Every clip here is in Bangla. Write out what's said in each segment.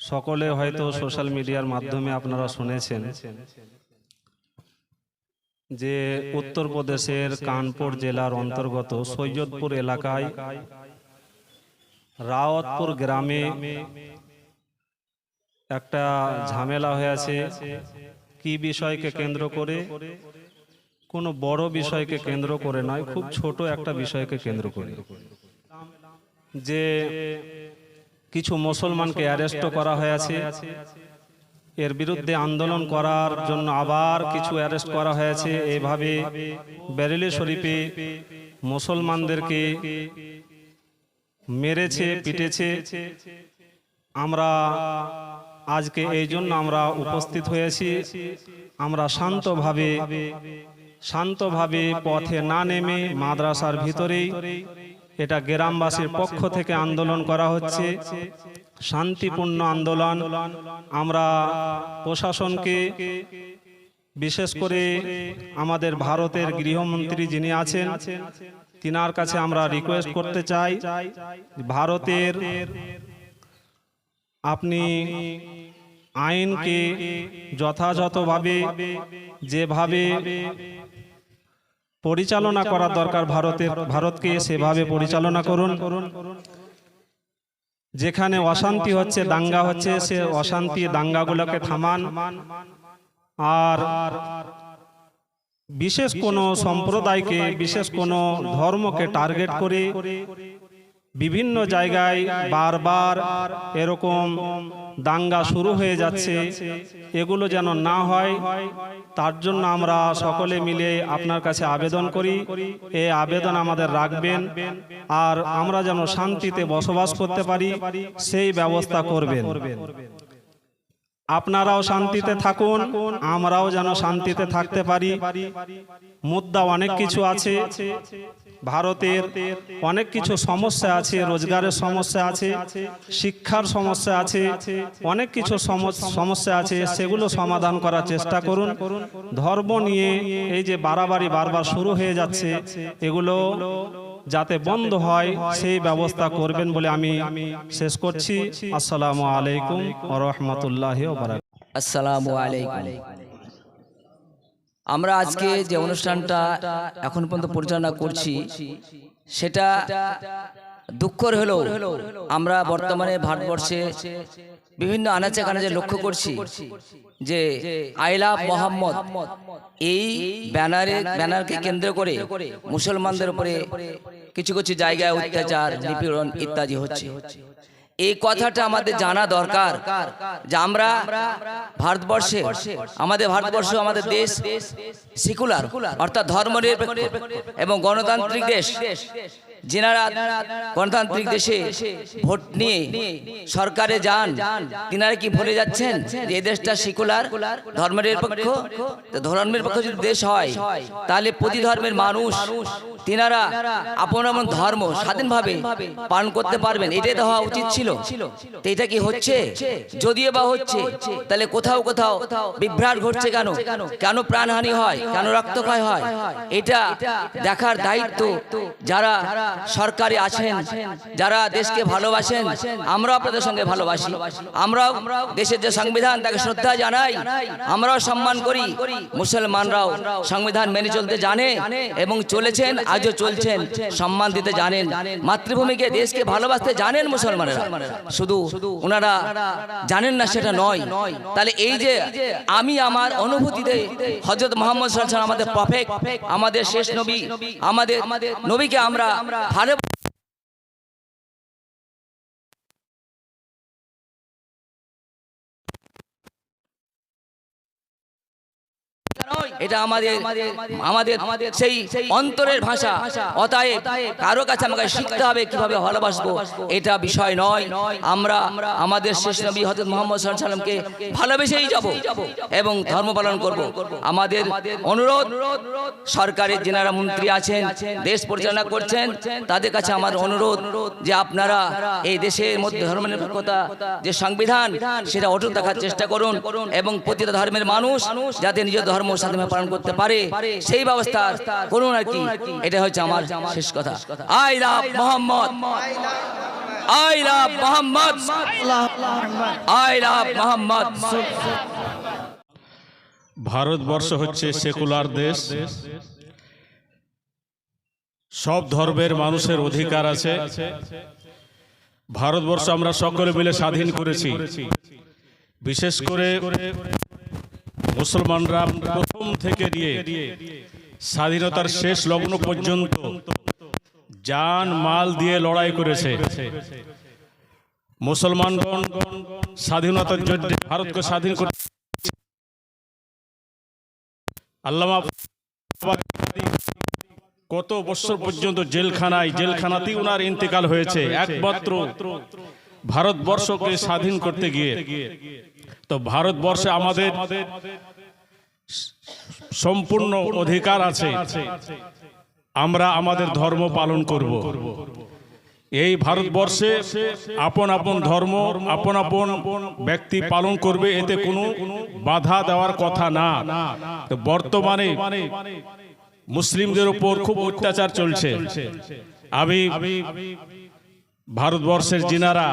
সকলে হয়তো সোশ্যাল মিডিয়ার মাধ্যমে আপনারা শুনেছেন যে উত্তরপ্রদেশের কানপুর জেলার অন্তর্গত সৈয়দপুর এলাকায় রাওয়াতপুর গ্রামে একটা ঝামেলা হয়েছে। কি বিষয়কে কেন্দ্র করে? কোনো বড় বিষয়কে কেন্দ্র করে নয়, খুব ছোট একটা বিষয়কে কেন্দ্র করে। যে কিছু মুসলমানকে অ্যারেস্ট করা হয়েছে। এর বিরুদ্ধে আন্দোলন করার জন্য আবার কিছু অ্যারেস্ট করা হয়েছে। এইভাবে বেরেলি শরীফে মুসলমানদেরকে মেরেছে পিটেছে। আমরা আজকে এই জন্য আমরা উপস্থিত হয়েছি। আমরা শান্তভাবে শান্তভাবে পথে না নেমে মাদ্রাসার ভিতরেই এটা গ্রামবাসীর পক্ষ থেকে আন্দোলন করা হচ্ছে। শান্তিপূর্ণ আন্দোলন। আমরা প্রশাসনকে বিশেষ করে আমাদের ভারতের গৃহমন্ত্রী যিনি আছেন, তিনার কাছে আমরা রিকোয়েস্ট করতে চাই, ভারতের আপনি আইনকে যথাযথভাবে যেভাবে পরিচালনা করা দরকার ভারতের ভারতকে সেভাবে পরিচালনা করুন। যেখানে অশান্তি হচ্ছে দাঙ্গা হচ্ছে সে অশান্তি দাঙ্গাগুলোকে থামান। আর বিশেষ কোনো সম্প্রদায়কে বিশেষ কোনো ধর্মকে টার্গেট করে বিভিন্ন জায়গায় বারবার এরকম দাঙ্গা শুরু হয়ে যাচ্ছে। এগুলো যেন না হয়, তার জন্য আমরা সকলে মিলে আপনার কাছে আবেদন করি। এই আবেদন আমাদের রাখবেন আর আমরা যেন শান্তিতে বসবাস করতে পারি, সেই ব্যবস্থা করবেন। আপনারাও শান্তিতে থাকুন আমরাও যেন শান্তিতে থাকতে পারি। মুদ্রা অনেক কিছু আছে। ভারতের অনেক কিছু সমস্যা আছে রোজগারের সমস্যা আছে শিক্ষার সমস্যা আছে অনেক কিছু সমস্যা আছে সেগুলো সমাধান করার চেষ্টা করুন। ধর্ম নিয়ে এই যে বাড়াবাড়ি বারবার শুরু হয়ে যাচ্ছে এগুলো যাতে বন্ধ হয় সেই ব্যবস্থা করবেন বলে আমি শেষ করছি। আসসালামু আলাইকুম রহমতুল্লাহ আসসালামু আলাইকুম। আমরা আজকে যে অনুষ্ঠানটা এখন পর্যন্ত পরিচালনা করছি সেটা দুঃখর হলো আমরা বর্তমানে ভারতবর্ষে বিভিন্ন আনাচে কানাচে লক্ষ্য করছি যে আইলা মোহাম্মদ। এই ব্যানারে ব্যানারকে কেন্দ্র করে মুসলমানদের উপরে কিছু কিছু জায়গায় অত্যাচার নিপীড়ন ইত্যাদি হচ্ছে। এই কথাটা আমাদের জানা দরকার যে আমরা ভারতবর্ষে আমাদের ভারতবর্ষ আমাদের দেশ সেকুলার অর্থাৎ ধর্মনিরপেক্ষ এবং গণতান্ত্রিক দেশ। যেনারা গণতান্ত্রিক দেশে ভোট নিয়ে সরকারে যান, তিনারা কি ভুলে যাচ্ছেন? যে দেশটা সেকুলার ধর্মনিরপেক্ষ তো ধর্মনিরপেক্ষ যদি দেশ হয়, তাহলে প্রতি ধর্মের মানুষ, তিনারা আপন আপন ধর্ম স্বাধীনভাবে পালন করতে পারবেন, এটাই তো হওয়া উচিত ছিল। তো এটা কি হচ্ছে? যদিও বা হচ্ছে, তাহলে কোথাও কোথাও বিভ্রাট ঘটছে কেন? কেন প্রাণহানি হয়? কেন রক্তক্ষয় হয়? এটা দেখার দায়িত্ব যারা সরকারে আছেন, যারা দেশকে ভালোবাসেন, আমরাও আপনাদের সঙ্গে ভালোবাসি। আমরাও দেশের যে সংবিধান, তাকে শ্রদ্ধা জানাই। আমরাও সম্মান করি। মুসলমানরাও সংবিধান মেনে চলতে জানে এবং চলেছেন, আজও চলছেন, সম্মান দিতে জানেন। মাতৃভূমিকে দেশকে ভালোবাসতে জানেন মুসলমানেরা। শুধু ওনারা জানেন না, সেটা নয়। তাহলে এই যে আমি আমার অনুভূতিতে হজরত মোহাম্মদ আমাদের প্রফেক্ট, আমাদের শেষ নবী, আমাদের নবীকে আমরা ভালো এটা আমাদের আমাদের সেই অন্তরের ভাষা। অতএব কারও কাছে আমাকে শিখতে হবে কীভাবে ভালোবাসবো। এটা বিষয় নয়। আমরা আমাদের শেষ নবী হজরত মোহাম্মদ সাল্লামকে ভালোবেসেই যাব এবং ধর্ম পালন করব। আমাদের অনুরোধ সরকারের যেনারা মন্ত্রী আছেন, দেশ পরিচালনা করছেন, তাদের কাছে আমার অনুরোধ যে আপনারা এই দেশের মধ্যে ধর্মনিরপেক্ষতা যে সংবিধান, সেটা অটুট রাখার চেষ্টা করুন এবং প্রতিটা ধর্মের মানুষ যাতে নিজের ধর্ম স্বাধীনভাবে পালন করতে পারে সেই ব্যবস্থা করুন আর কি। এটা হচ্ছে আমার শেষ কথা। I love Mohammad. I love Mohammad. I love Mohammad. Bharatvarsha হচ্ছে সেকুলার দেশ। সব ধর্মের মানুষের অধিকার আছে। ভারতবর্ষ আমরা সকলে মিলে স্বাধীন করেছি। বিশেষ করে মুসলমানরা প্রথম থেকে নিয়ে স্বাধীনতার শেষ লগ্ন পর্যন্ত জান মাল দিয়ে লড়াই করেছে। মুসলমানগণ স্বাধীনতার জন্য ভারতকে স্বাধীন আল্লামা কত বছর পর্যন্ত জেলখানায় জেলখানাতেই ওনার ইন্তেকাল হয়েছে। একমাত্র ভারতবর্ষকে স্বাধীন করতে গিয়ে। তো ভারতবর্ষে আমাদের সম্পূর্ণ অধিকার আছে। আমরা আমাদের ধর্ম পালন করব। এই ভারতবর্ষে আপন আপন ধর্ম আপন আপন ব্যক্তি পালন করবে এতে কোনো বাধা দেওয়ার কথা না। তো বর্তমানে মুসলিমদের উপর খুব অত্যাচার চলছে। আমি ভারতবর্ষের যিনারা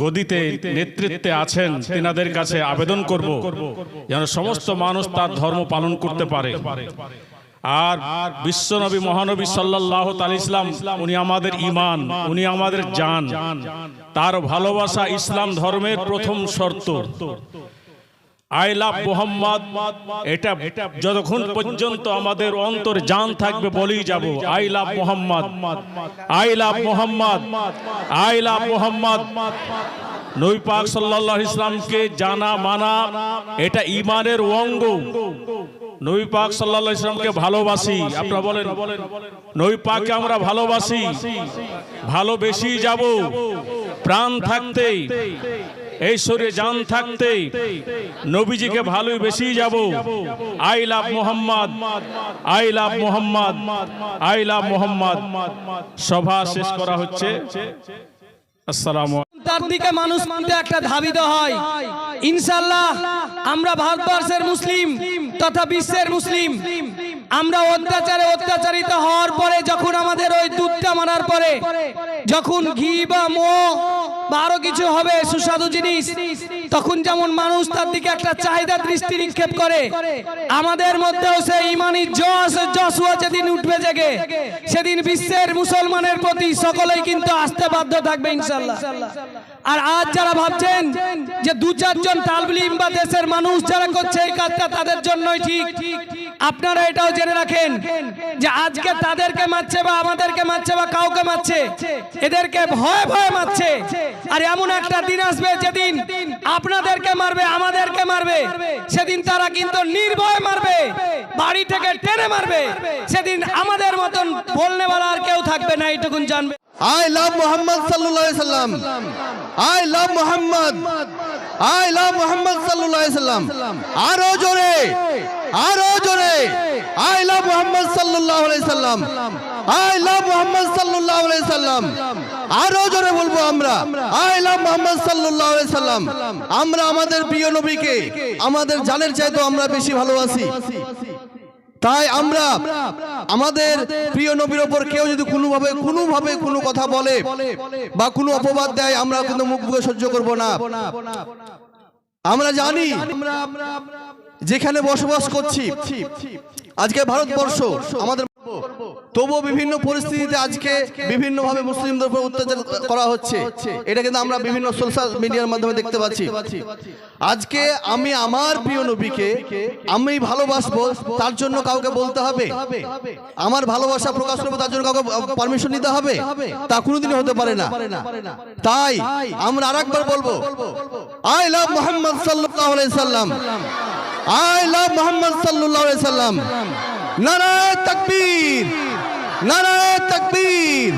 গদিতে নেতৃত্বে আছেন তেনাদের কাছে আবেদন করব যেন সমস্ত মানুষ তার ধর্ম পালন করতে পারে। আর বিশ্বনবী মহানবী সাল্লাহ ইসলাম উনি আমাদের ইমান উনি আমাদের জান। তার ভালোবাসা ইসলাম ধর্মের প্রথম শর্ত। আই লাভ মোহাম্মদ, এটা যতক্ষণ পর্যন্ত আমাদের অন্তর জান থাকবে বলেই যাব। I love Mohammad I love Mohammad I love Mohammad. নবী পাক সাল্লাল্লাহু ইসলামকে জানা, মানা, এটা ইমানের অঙ্গ। নবী পাক সাল্লাল্লাহু ইসলামকে ভালোবাসি, আপনারা বলেন, নবী পাককে আমরা ভালোবাসি ভালোবেসি যাব, প্রাণ থাকতে এই শরীরে জান থাকতে নবীজিকে ভালোই বেশি যাব। I love Mohammad. I love Mohammad. I love Mohammad. সভা শেষ করা হচ্ছে। আসসালামু তার দিকে মানুষ মানতে একটা ধাবিত হয়। ইনশাল্লাহ আমরা ভারতবর্ষের মুসলিম তথা বিশ্বের মুসলিম। আমরা অত্যাচারে অত্যাচারিত হওয়ার পরে যখন আমাদের ওই দুধটা মারার পরে যখন ঘি বা মো বা আরও কিছু হবে, সুস্বাদু জিনিস। তখন যেমন মানুষ তার দিকে একটা চাহিদা দৃষ্টি নিক্ষেপ করে, আমাদের মধ্যেও সেই ইমানি যশ যশুয়া যেদিন উঠবে জেগে, সেদিন বিশ্বের মুসলমানের প্রতি সকলেই কিন্তু আসতে বাধ্য থাকবে ইনশাল্লাহ আর আজ যারা ভাবছেন যে দু চারজন তালবিলিম বা দেশের মানুষ যারা করছে এই কাজটা তাদের জন্যই ঠিক, আপনারা এটাও জেনে রাখেন যে আজকে তাদেরকে মারছে বা আমাদেরকে মারছে বা কাউকে মারছে, এদেরকে ভয় ভয় মারছে। আর এমন একটা দিন আসবে যেদিন আপনাদেরকে মারবে, আমাদেরকে মারবে। সেদিন তারা কিন্তু নির্ভয় মারবে, বাড়ি থেকে টেনে মারবে। সেদিন আমাদের মতন বলনে বলা আর কেউ থাকবে না, এইটুকুন জানবে। আই লাভ মোহাম্মদ সাল্লাম। I love Mohammad. I love Mohammad সাল্লাম। আরও জোরে আরও জোরে। আই লাভ মোহাম্মদ সাল্লাম। Love Muhammad sallallahu alaihi wasallam. আরও জোরে বলব আমরা love Muhammad sallallahu alaihi wasallam. আমরা আমাদের প্রিয় নবীকে, আমাদের জানের চাইতে আমরা বেশি ভালোবাসি তাই আমরা আমাদের প্রিয় নবীর ওপর কেউ যদি কোনোভাবে কোনোভাবে কোনো কথা বলে বা কোনো অপবাদ দেয়, আমরা কিন্তু মুখ বুকে সহ্য করব না আমরা জানি যেখানে বসবাস করছি, আজকে ভারতবর্ষ আমাদের তবুও বিভিন্ন পরিস্থিতিতে আজকে বিভিন্নভাবে মুসলিমদের উপর অত্যাচার করা হচ্ছে। এটা কিন্তু আমরা বিভিন্ন সোশ্যাল মিডিয়ার মাধ্যমে দেখতে পাচ্ছি। আজকে আমি আমার প্রিয় নবীকে আমি ভালোবাসবো, তার জন্য কাউকে বলতে হবে। আমার ভালোবাসা প্রকাশ করব, তার জন্য কাউকে পারমিশন নিতে হবে। তা কোনোদিনই হতে পারে না। তাই আমরা আরেকবার বলব আই লাভ মোহাম্মদ আলাইহি সাল্লাম। আই লাভ মোহাম্মদ সাল্লাল্লাহু সাল্লাম। নারায়ে তাকবীর নারায়ে তাকবীর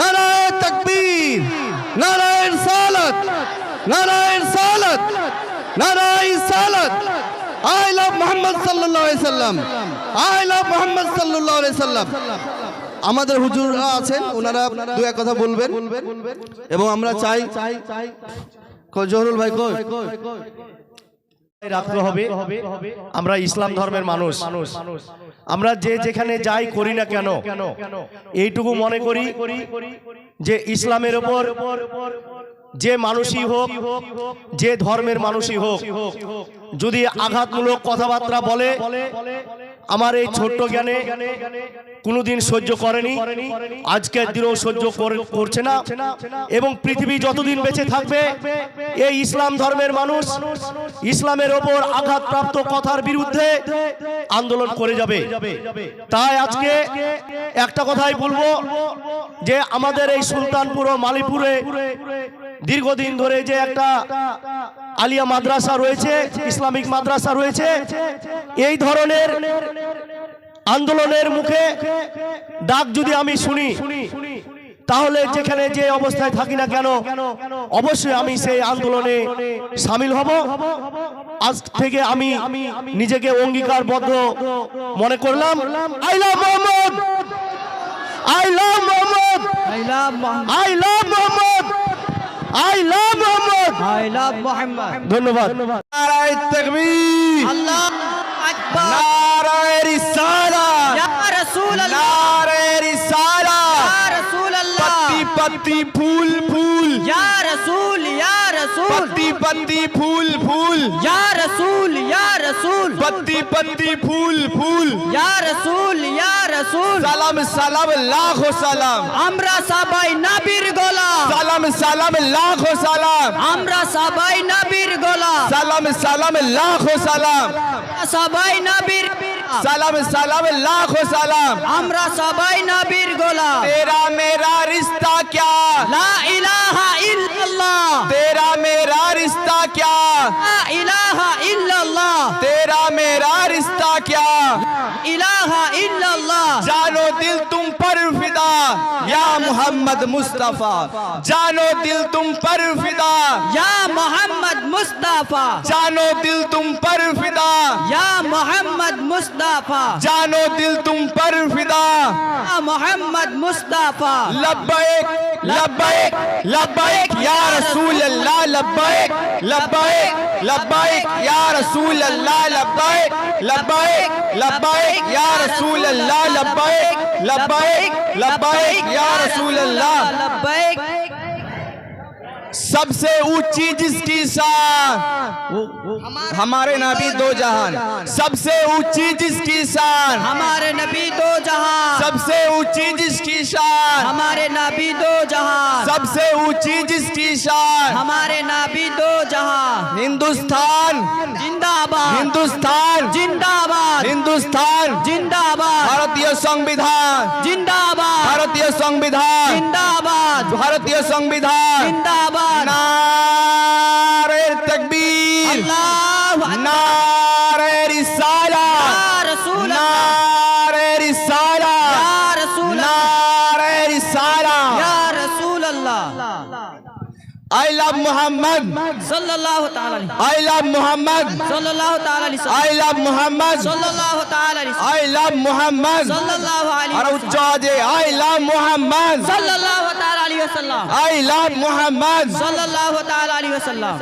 নারায়ে তাকবীর নারায়ে সালাত নারায়ে সালাত নারায়ে সালাত। আই লাভ মোহাম্মদ সাল্লাল্লাহু আলাইহি সাল্লাম আই লাভ মোহাম্মদ সাল্লাল্লাহু আলাইহি সাল্লাম। আমাদের হুজুররা আছেন ওনারা দু এক কথা বলবেন। এবং আমরা চাই জহরুল ভাই কই আমরা ইসলাম ধর্মের মানুষ। আমরা যে যেখানে যাই করি না কেন, এইটুকু মনে করি যে ইসলামের ওপর যে মানুষই হোক, যে ধর্মের মানুষই হোক, যদি আঘাতমূলক কথাবার্তা বলে আমার এই ছোট্ট জ্ঞানে কোনোদিন সহ্য করেনি। আজকের দিনেও সহ্য করে- করছে না। এবং পৃথিবী যতদিন বেঁচে থাকবে এই ইসলাম ধর্মের মানুষ ইসলামের ওপর আঘাতপ্রাপ্ত কথার বিরুদ্ধে আন্দোলন করে যাবে। তাই আজকে একটা কথাই বলব যে আমাদের এই সুলতানপুর ও মালিপুরে দীর্ঘদিন ধরে যে একটা আলিয়া মাদ্রাসা রয়েছে ইসলামিক মাদ্রাসা রয়েছে এই ধরনের আন্দোলনের মুখে ডাক যদি আমি শুনি তাহলে যেখানে যে অবস্থায় থাকি না কেন অবশ্যই আমি সেই আন্দোলনে সামিল হব। আজ থেকে আমি নিজেকে অঙ্গীকারবদ্ধ মনে করলাম। I love Mohammad! I love Mohammad! I love I love Mohammad! I love Mohammad. I love Mohammad. ধন্যবাদ। নারায় তাকবীর। আল্লাহ আকবার। নারায় রিসালাত। ইয়া রাসূল আল্লাহ নারায় রিসালাত। ইয়া রাসূল আল্লাহ পতি পতি ফুল ফুল। ইয়া রাসূল ইয়া রাসূল। পতি পতি ফুল ফুল। ইয়া রাসূল ইয়া রাসূল। পতি পতি ফুল ফুল। ইয়া রাসূল ইয়া রাসূল। সালাম সালাম লাখো সালাম। আমরা সবাই নবীর গোলাম। সালাম সালাম লাখো সালাম। আমরা সবাই নবীর গোলাম। সালাম সালাম লাখো সালাম। সবাই নবীর সালাম সালাম লাখো সালাম আমরা সবাই নবীর গোলাম तेरा मेरा रिश्ता क्या লা ইলাহা ইল্লাল্লাহ तेरा मेरा रिश्ता क्या লা ইলাহা ইল্লাল্লাহ तेरा मेरा रिश्ता क्या ইলাহা ইল্লাল্লাহ जानो दिल तुम पर फिदा या मोहम्मद मुस्तफा जानो दिल तुम पर फिदा ইয়া মোহাম্মদ মুস্তাফা जानो दिल तुम पर फिदा ইয়া মোহাম্মদ मुस्ताफा। जानो दिल तुम पर फिदा। मोहम्मद मुस्ताफा। लब्बैक लब्बैक लब्बैक या रसूल अल्लाह लब्बैक लब्बैक लब्बैक या रसूल अल्लाह लब्बैक लब्बैक लब्बैक या रसूल अल्लाह लब्बैक लब्बैक लब्बैक या रसूल अल्लाह लब्बैक सबसे ऊँची जिसकी शान? हमारे नबी दो जहान। सबसे ऊँची जिसकी शान? हमारे नबी दो जहाँ सबसे ऊँची जिसकी शान? हमारे नबी दो जहाँ सबसे ऊँची जिसकी शान? हमारे नबी दो जहाँ हिंदुस्तान। जिंदाबाद। हिंदुस्तान। जिंदाबाद। हिंदुस्तान। जिंदाबाद। भारतीय संविधान। जिंदाबाद। भारतीय संविधान। जिंदाबाद। भारतीय संविधान। जिंदाबाद। নারে রিসালা নারে রিসালা নারে রিসালা I love Muhammad sallallahu ta'ala I love Muhammad sallallahu ta'ala I love Muhammad sallallahu ta'ala I love Muhammad sallallahu alaihi আর উচ্চ যে I love Muhammad sallallahu ta'ala alaihi wasallam I love Muhammad sallallahu ta'ala alaihi wasallam